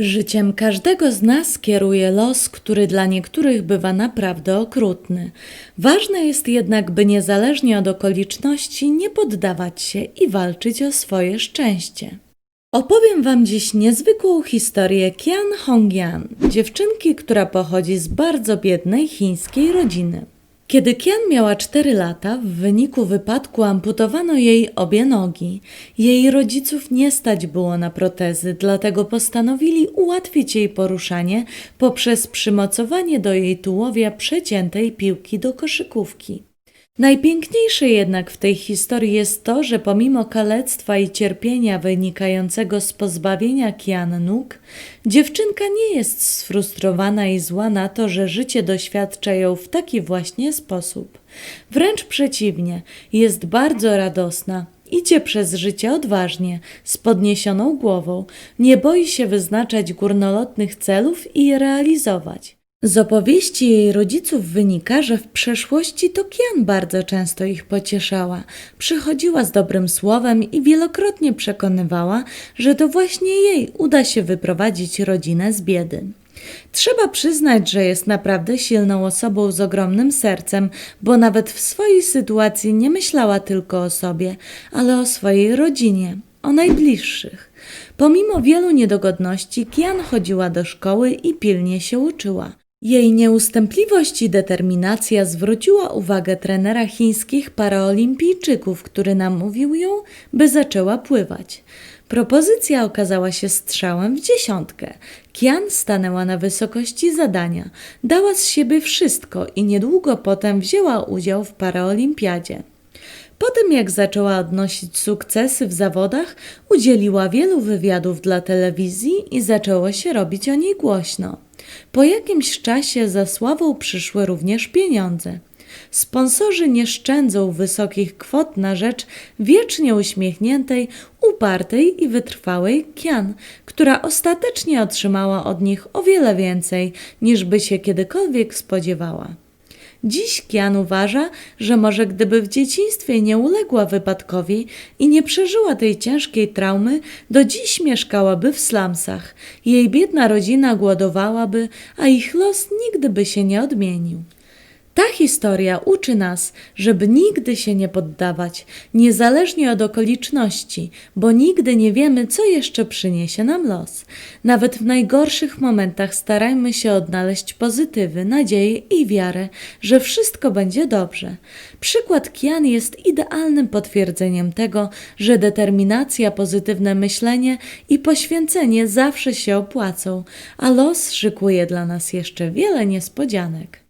Życiem każdego z nas kieruje los, który dla niektórych bywa naprawdę okrutny. Ważne jest jednak, by niezależnie od okoliczności nie poddawać się i walczyć o swoje szczęście. Opowiem Wam dziś niezwykłą historię Kian Hongyan, dziewczynki, która pochodzi z bardzo biednej chińskiej rodziny. Kiedy Kian miała 4 lata, w wyniku wypadku amputowano jej obie nogi. Jej rodziców nie stać było na protezy, dlatego postanowili ułatwić jej poruszanie poprzez przymocowanie do jej tułowia przeciętej piłki do koszykówki. Najpiękniejsze jednak w tej historii jest to, że pomimo kalectwa i cierpienia wynikającego z pozbawienia Kian nóg, dziewczynka nie jest sfrustrowana i zła na to, że życie doświadcza ją w taki właśnie sposób. Wręcz przeciwnie, jest bardzo radosna. Idzie przez życie odważnie, z podniesioną głową, nie boi się wyznaczać górnolotnych celów i je realizować. Z opowieści jej rodziców wynika, że w przeszłości to Kian bardzo często ich pocieszała. Przychodziła z dobrym słowem i wielokrotnie przekonywała, że to właśnie jej uda się wyprowadzić rodzinę z biedy. Trzeba przyznać, że jest naprawdę silną osobą z ogromnym sercem, bo nawet w swojej sytuacji nie myślała tylko o sobie, ale o swojej rodzinie, o najbliższych. Pomimo wielu niedogodności, Kian chodziła do szkoły i pilnie się uczyła. Jej nieustępliwość i determinacja zwróciła uwagę trenera chińskich paraolimpijczyków, który namówił ją, by zaczęła pływać. Propozycja okazała się strzałem w dziesiątkę. Kian stanęła na wysokości zadania, dała z siebie wszystko i niedługo potem wzięła udział w paraolimpiadzie. Po tym, jak zaczęła odnosić sukcesy w zawodach, udzieliła wielu wywiadów dla telewizji i zaczęło się robić o niej głośno. Po jakimś czasie za sławą przyszły również pieniądze. Sponsorzy nie szczędzą wysokich kwot na rzecz wiecznie uśmiechniętej, upartej i wytrwałej Kian, która ostatecznie otrzymała od nich o wiele więcej, niż by się kiedykolwiek spodziewała. Dziś Kian uważa, że może gdyby w dzieciństwie nie uległa wypadkowi i nie przeżyła tej ciężkiej traumy, do dziś mieszkałaby w slumsach. Jej biedna rodzina głodowałaby, a ich los nigdy by się nie odmienił. Ta historia uczy nas, żeby nigdy się nie poddawać, niezależnie od okoliczności, bo nigdy nie wiemy, co jeszcze przyniesie nam los. Nawet w najgorszych momentach starajmy się odnaleźć pozytywy, nadzieję i wiarę, że wszystko będzie dobrze. Przykład Kian jest idealnym potwierdzeniem tego, że determinacja, pozytywne myślenie i poświęcenie zawsze się opłacą, a los szykuje dla nas jeszcze wiele niespodzianek.